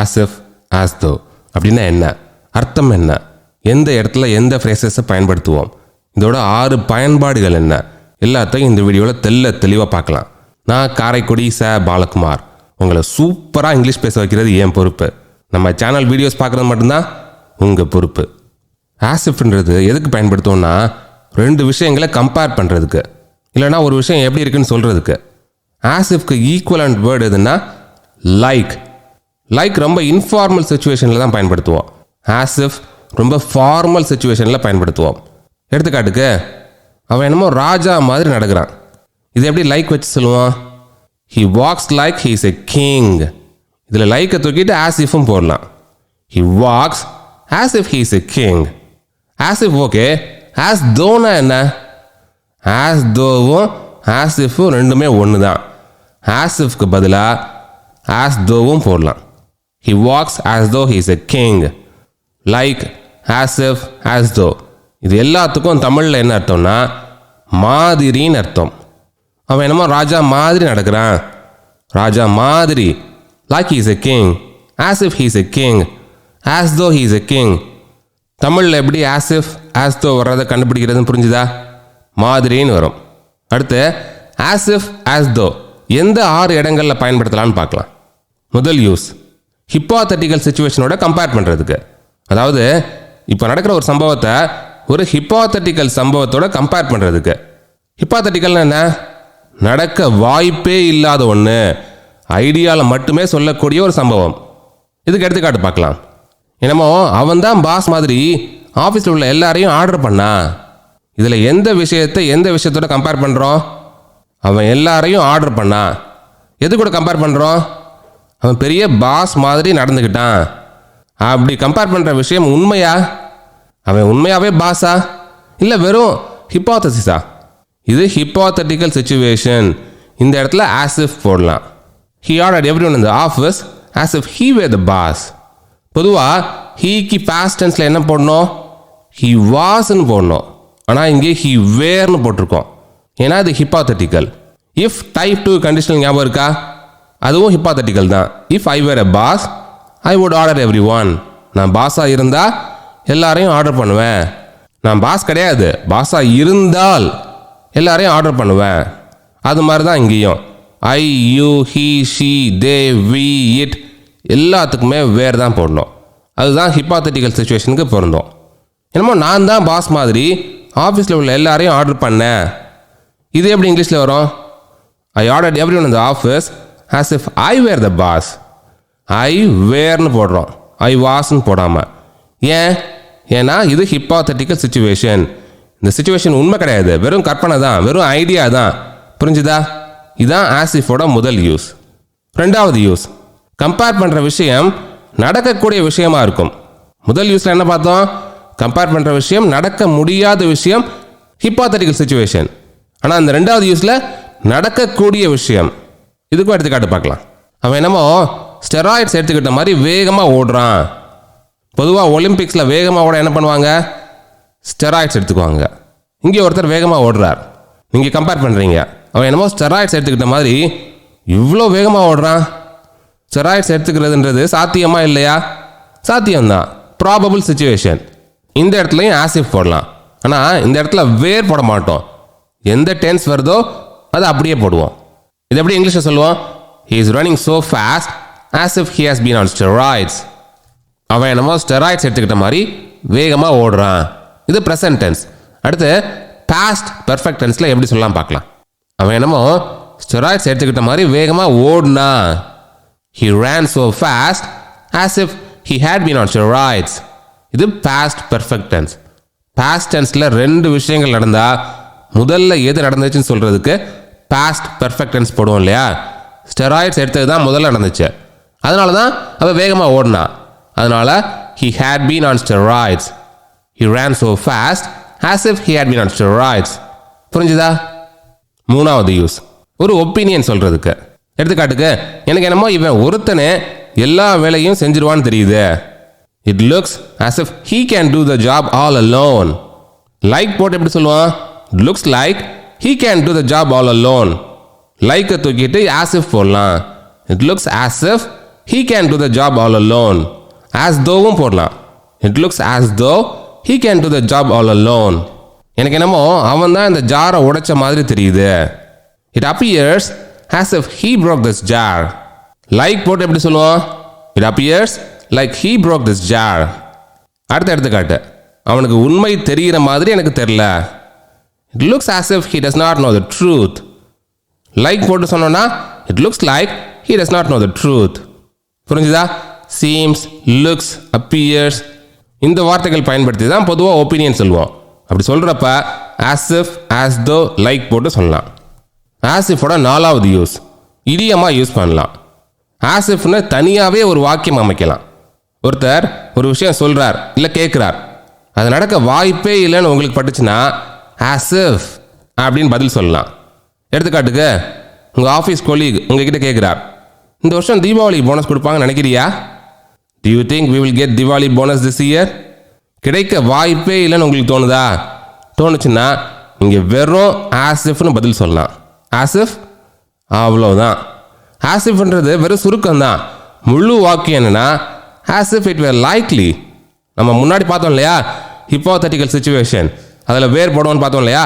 ஆசஃப் ஆஸ்தோ அப்படின்னா என்ன? அர்த்தம் என்ன? எந்த இடத்துல எந்த ஃப்ரேசஸை பயன்படுத்துவோம்? இதோட ஆறு பயன்பாடுகள் என்ன? எல்லாத்தையும் இந்த வீடியோவில் தெல்ல தெளிவாக பார்க்கலாம். நான் காரைக்குடி ச. பாலகுமார். உங்களை சூப்பராக இங்கிலீஷ் பேச வைக்கிறது என் பொறுப்பு. நம்ம சேனல் வீடியோஸ் பார்க்குறது மட்டும்தான் உங்கள் பொறுப்பு. ஆசிஃப்ன்றது எதுக்கு பயன்படுத்துவோம்னா ரெண்டு விஷயங்களை கம்பேர் பண்ணுறதுக்கு இல்லைன்னா ஒரு விஷயம் எப்படி இருக்குன்னு சொல்கிறதுக்கு ஆசிஃப்க்கு ஈக்குவலண்ட் வேர்டு எதுன்னா லைக் லைக் ரொம்ப இன்ஃபார்மல் சுச்சுவேஷனில் தான் பயன்படுத்துவோம். ஆசிஃப் ரொம்ப ஃபார்மல் சுச்சுவேஷனில் பயன்படுத்துவோம். எடுத்துக்காட்டுக்கு அவன் என்னமோ ராஜா மாதிரி நடக்கிறான். இது எப்படி லைக் வச்சு சொல்லுவான்? He walks like he is a king இதில் லைக்கை தூக்கிட்டு ஆஸ் இஃபும் போடலாம். He walks as if he is a king as if okay as Dona என்ன? ஆஸ் தோவும் ஆஸ் இஃபும் ரெண்டுமே ஒன்று தான் ஆசிஃப்க்கு பதிலாக ஆஸ் தோவும் போடலாம். He walks as though he's a king like as if as though இது எல்லாத்துக்கும் தமிழில் என்ன அர்த்தம்னா மாதிரின்னு அர்த்தம். அவன் என்னமோ ராஜா மாதிரி நடக்கிறான். ராஜா மாதிரி like he's a king as if he's a king as though he's a king தமிழில் எப்படி ஆசிஃப் ஆஸ் தோ வர்றதை கண்டுபிடிக்கிறதுன்னு புரிஞ்சுதா? மாதிரின்னு வரும். அடுத்து ஆசிஃப் ஆஸ் தோ எந்த ஆறு இடங்களில் பயன்படுத்தலான்னு பார்க்கலாம். முதல் யூஸ் ஹிப்பாத்தட்டிக்கல் சுச்சுவேஷனோட கம்பேர் பண்ணுறதுக்கு அதாவது இப்போ நடக்கிற ஒரு சம்பவத்தை ஒரு ஹிப்பாத்தட்டிக்கல் சம்பவத்தோட கம்பேர் பண்ணுறதுக்கு ஹிப்பாத்தட்டிக்கல்னா என்ன? நடக்க வாய்ப்பே இல்லாத ஒன்று ஐடியாவில் மட்டுமே சொல்லக்கூடிய ஒரு சம்பவம். இதுக்கு எடுத்துக்காட்டு பார்க்கலாம். என்னமோ அவன் தான் பாஸ் மாதிரி ஆஃபீஸில் உள்ள எல்லாரையும் ஆர்டர் பண்ணா. இதில் எந்த விஷயத்தை எந்த விஷயத்தோட கம்பேர் பண்ணுறோம் அவன் எல்லாரையும் ஆர்டர் பண்ணா. எது கூட கம்பேர் பண்ணுறோம் அவன் பெரிய பாஸ் மாதிரி நடந்துக்கிட்டான் அப்படி கம்பேர் பண்ணுற விஷயம் உண்மையா? அவன் உண்மையாகவே பாஸா இல்லை வெறும் ஹிப்பாத்தசிஸா இது ஹிப்பாத்தட்டிக்கல் சுச்சுவேஷன் இந்த இடத்துல ஆசிஃப் போடலாம். ஹி ஆர்டர் எவ்ரி ஒன் இந்த office as if he were the boss பொதுவாக ஹீக்கு பாஸ்ட் டென்ஸில் என்ன போடணும்? ஹி வாஸ்ன்னு போடணும். ஆனால் இங்கே ஹி வேர்னு போட்டிருக்கோம். ஏன்னா இது hypothetical if type two conditional ஞாபகம் இருக்கா? அதுவும் ஹிப்பாத்தட்டிக்கல் தான். If I were a boss I would order everyone நான் பாஸாக இருந்தால் எல்லாரையும் ஆர்டர் பண்ணுவேன். நான் பாஸ் கிடையாது. பாஸாக இருந்தால் எல்லாரையும் ஆர்டர் பண்ணுவேன். அது மாதிரி தான் இங்கேயும். I you he she they we it எல்லாத்துக்குமே வேறு தான் போடணும். அதுதான் ஹிப்பாத்தட்டிக்கல் சுச்சுவேஷனுக்கு பொருந்தோம். என்னமோ நான் தான் பாஸ் மாதிரி ஆஃபீஸில் உள்ள எல்லாரையும் ஆர்டர் பண்ணேன். இது எப்படி இங்கிலீஷில் வரும்? ஐ ஆர்டர் எவ்ரி ஒன் இந்த office as if I were the boss I வேர்னு போடுறோம். ஐ வாஸ்ன்னு போடாமல் ஏன்? ஏன்னா இது ஹிப்பாத்தட்டிக்கல் சுச்சுவேஷன் இந்த சுச்சுவேஷன் உண்மை கிடையாது. வெறும் கற்பனை தான். வெறும் ஐடியா தான். புரிஞ்சுதா? இதுதான் ஆசிஃபோட முதல் யூஸ் ரெண்டாவது யூஸ் கம்பேர் பண்ணுற விஷயம் நடக்கக்கூடிய விஷயமா இருக்கும். முதல் யூஸில் என்ன பார்த்தோம்? கம்பேர் பண்ணுற விஷயம் நடக்க முடியாத விஷயம் ஹிப்பாத்தட்டிக்கல் சுச்சுவேஷன் ஆனால் அந்த ரெண்டாவது யூஸில் நடக்கக்கூடிய விஷயம். இதுக்கும் எடுத்துக்காட்டு பார்க்கலாம். அவன் என்னமோ ஸ்டெராய்ட்ஸ் எடுத்துக்கிட்ட மாதிரி வேகமாக ஓடுறான். பொதுவாக ஒலிம்பிக்ஸில் வேகமாக ஓட என்ன பண்ணுவாங்க? ஸ்டெராய்ட்ஸ் எடுத்துக்குவாங்க. இங்கே ஒருத்தர் வேகமாக ஓடுறார். நீங்கள் கம்பேர் பண்ணுறீங்க அவன் என்னமோ ஸ்டெராய்ட்ஸ் எடுத்துக்கிட்ட மாதிரி இவ்வளோ வேகமாக ஓடுறான். ஸ்டெராய்ட்ஸ் எடுத்துக்கிறதுன்றது சாத்தியமா இல்லையா? சாத்தியம்தான். ப்ராபபிள் சுச்சுவேஷன் இந்த இடத்துலையும் ஆசிஃப் போடலாம். ஆனால் இந்த இடத்துல வேர் போட மாட்டோம். எந்த டென்ஸ் வருதோ அதை அப்படியே போடுவோம். இது எப்படி இங்கிலீஷில் சொல்லுவோம்? He is running so fast as if he has been on steroids அவன் என்னமோ ஸ்டெராய்ட்ஸ் எடுத்துக்கிட்ட மாதிரி வேகமாக ஓடுறான். இது ப்ரெசன்ட் டென்ஸ் அடுத்து பாஸ்ட் பெர்ஃபெக்ட் டென்ஸில் எப்படி சொல்லலாம் பார்க்கலாம். அவன் என்னமோ ஸ்டெராய்ட்ஸ் எடுத்துக்கிட்ட மாதிரி வேகமாக ஓடுனா he ran so fast as if he had been on steroids இது பாஸ்ட் பெர்ஃபெக்ட் டென்ஸ் பாஸ்ட் டென்ஸில் ரெண்டு விஷயங்கள் நடந்தால் முதல்ல எது நடந்துச்சுன்னு சொல்கிறதுக்கு பாஸ்ட் பெர்ஃபெக்டன்ஸ் போடுவோம் இல்லையா? ஸ்டெராய்ட்ஸ் எடுத்தது தான் முதல்ல நடந்துச்சு. அதனால தான் அவள் வேகமாக ஓடினா. அதனால் he had been on steroids he ran so fast as if he had been on steroids புரிஞ்சுதா? மூணாவது யூஸ் ஒரு ஒப்பீனியன் சொல்கிறதுக்கு எடுத்துக்காட்டுக்கு எனக்கு என்னமோ இவன் ஒருத்தனே எல்லா வேலையும் செஞ்சிருவான்னு தெரியுது. It looks as if can do the job all all alone. Like போட்டு எப்படி சொல்லுவான்? Looks like he can do the job all alone லைக்கை தூக்கிட்டு ஆசிஃப் போடலாம் it looks as if he can do the job all alone as தோவும் போடலாம் it looks as though he can do the job all alone எனக்கு என்னமோ அவன் தான் இந்த ஜாரை உடைச்ச மாதிரி தெரியுது it appears as if he broke this jar like போட்டு எப்படி சொல்லுவோம் it appears like he broke this jar அடுத்த எடுத்துக்காட்டு அவனுக்கு உண்மை தெரிகிற மாதிரி எனக்கு தெரில it looks as if he does not know the truth like போட்டு சொன்னோன்னா it looks like he does not know the truth புரிஞ்சுதா? சீம்ஸ் லுக்ஸ் அப்பியர்ஸ் இந்த வார்த்தைகள் பயன்படுத்தி தான் பொதுவாக ஒப்பீனியன் சொல்லுவோம் அப்படி சொல்கிறப்ப as if as though like போட்டு சொல்லலாம். ஆஸ் இஃபோட நாலாவது யூஸ் இடியமாக யூஸ் பண்ணலாம். ஆஸ் இஃப்னு தனியாகவே ஒரு வாக்கியம் அமைக்கலாம். ஒருத்தர் ஒரு விஷயம் சொல்கிறார் இல்லை கேட்குறார் அது நடக்க வாய்ப்பே இல்லைன்னு உங்களுக்கு பட்டுச்சுன்னா ஆசிஃப் அப்படின்னு பதில் சொல்லலாம். எடுத்துக்காட்டுக்கு உங்கள் ஆஃபீஸ் கொலீக் உங்ககிட்ட கேட்குறார் இந்த வருஷம் தீபாவளி போனஸ் கொடுப்பாங்கன்னு நினைக்கிறியா? Do you think we will get Deepavali bonus this year கிடைக்க வாய்ப்பே இல்லைன்னு உங்களுக்கு தோணுதா? தோணுச்சுன்னா நீங்கள் வெறும் ஆசிஃப்னு பதில் சொல்லலாம். ஆசிஃப் அவ்வளோதான் ஆசிஃப்ன்றது வெறும் சுருக்கம் தான். முழு வாக்கியம் என்னன்னா ஆசிஃப் இட் வேர் லைக்லி நம்ம முன்னாடி பார்த்தோம் இல்லையா? ஹிப்போதட்டிக்கல் சுச்சுவேஷன் அதில் வேர் போடுவோம்னு பார்த்தோம் இல்லையா?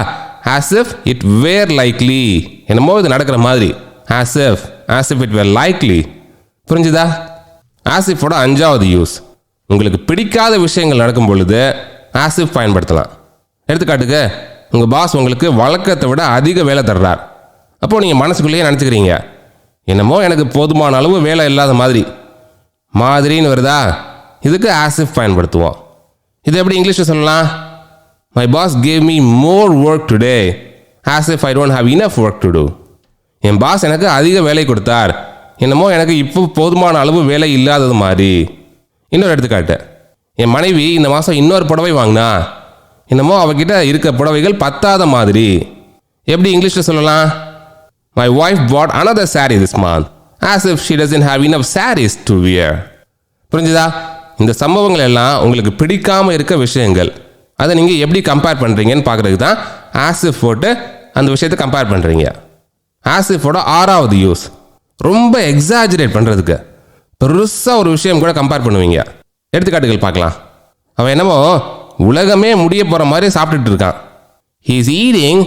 ஆசிஃப் இட் வேர் லைக்லி என்னமோ இது நடக்கிற மாதிரி. As if as if it were likely புரிஞ்சுதா? ஆசிஃபோட அஞ்சாவது யூஸ் உங்களுக்கு பிடிக்காத விஷயங்கள் நடக்கும் பொழுது ஆசிஃப் பயன்படுத்தலாம். எடுத்துக்காட்டுக்கு உங்கள் பாஸ் உங்களுக்கு வழக்கத்தை விட அதிக வேலை தர்றார். அப்போது நீங்கள் மனசுக்குள்ளேயே நினச்சிக்கிறீங்க என்னமோ எனக்கு போதுமான அளவு வேலை இல்லாத மாதிரி. மாதிரின்னு வருதா? இதுக்கு ஆசிஃப் பயன்படுத்துவோம். இது எப்படி இங்கிலீஷில் சொல்லலாம்? My boss gave me more work today as if I don't have enough work to do. என் பாஸ் எனக்கு அதிக வேலை கொடுத்தார். என்னமோ எனக்கு இப்போ போதுமான அளவு வேலை இல்லாதது மாதிரி. இன்னொரு எடுத்துக்காட்டு. என் மனைவி இந்த மாதம் இன்னொரு புடவை வாங்கினா என்னமோ அவகிட்ட இருக்க புடவைகள் பத்தாத மாதிரி. எப்படி இங்கிலீஷில் சொல்லலாம்? My wife bought another sari this this as if she doesn't have enough saris to wear புரிஞ்சுதா? இந்த சம்பவங்கள் எல்லாம் உங்களுக்கு பிடிக்காமல் இருக்க விஷயங்கள். அதை நீங்கள் எப்படி கம்பேர் பண்ணுறீங்கன்னு பார்க்குறதுக்கு தான் ஆசிஃப் போட்டு அந்த விஷயத்தை கம்பேர் பண்ணுறீங்க ஆசிஃபோட ஆறாவது யூஸ் ரொம்ப எக்ஸாஜரேட் பண்ணுறதுக்கு பெருசாக ஒரு விஷயம் கூட கம்பேர் பண்ணுவீங்க. எடுத்துக்காட்டுகள் பார்க்கலாம். அவன் என்னமோ உலகமே முடிய போகிற மாதிரி சாப்பிட்டுட்டு இருக்கான். He is eating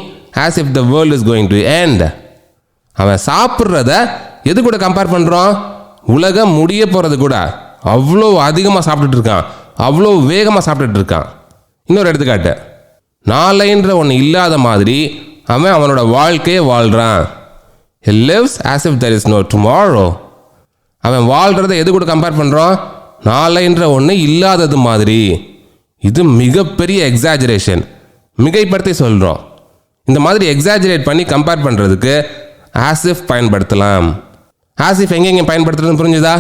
as if the world is going to end. அவன் சாப்பிட்றத எது கூட கம்பேர் பண்ணுறோம் உலகம் முடிய போகிறது கூட. அவ்வளோ அதிகமாக சாப்பிட்டுட்டு இருக்கான். அவ்வளோ வேகமாக சாப்பிட்டுட்டு இருக்கான். இன்னொரு எடுத்துக்காட்டு. நாளைன்ற ஒன்று இல்லாத மாதிரி அவன் அவனோட வாழ்க்கையை வாழ்கிறான் he lives as if there is no tomorrow அவன் வாழ்கிறத எது கூட கம்பேர் பண்ணுறான் நாளைன்ற ஒன்று இல்லாதது மாதிரி. இது மிகப்பெரிய எக்ஸாஜரேஷன் மிகைப்படுத்தி சொல்கிறோம் இந்த மாதிரி எக்ஸாஜரேட் பண்ணி கம்பேர் பண்ணுறதுக்கு ஆசிஃப் பயன்படுத்தலாம். ஆசிஃப் எங்கெங்கே பயன்படுத்துறதுன்னு புரிஞ்சுதா?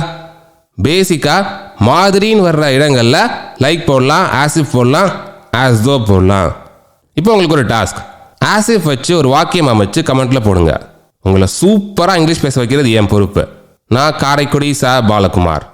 பேசிக்காக மாதிரின்னு வர்ற இடங்களில் லைக் போடலாம் ஆசிஃப் போடலாம் ஆஸ் தோ போடலாம் இப்போ உங்களுக்கு ஒரு டாஸ்க் ஆஸ் இஃப் வச்சு ஒரு வாக்கியம் அமைச்சு கமெண்ட்டில் போடுங்க. உங்களை சூப்பராக இங்கிலீஷ் பேச வைக்கிறது என் பொறுப்பு. நான் காரைக்குடி ச பாலகுமார்.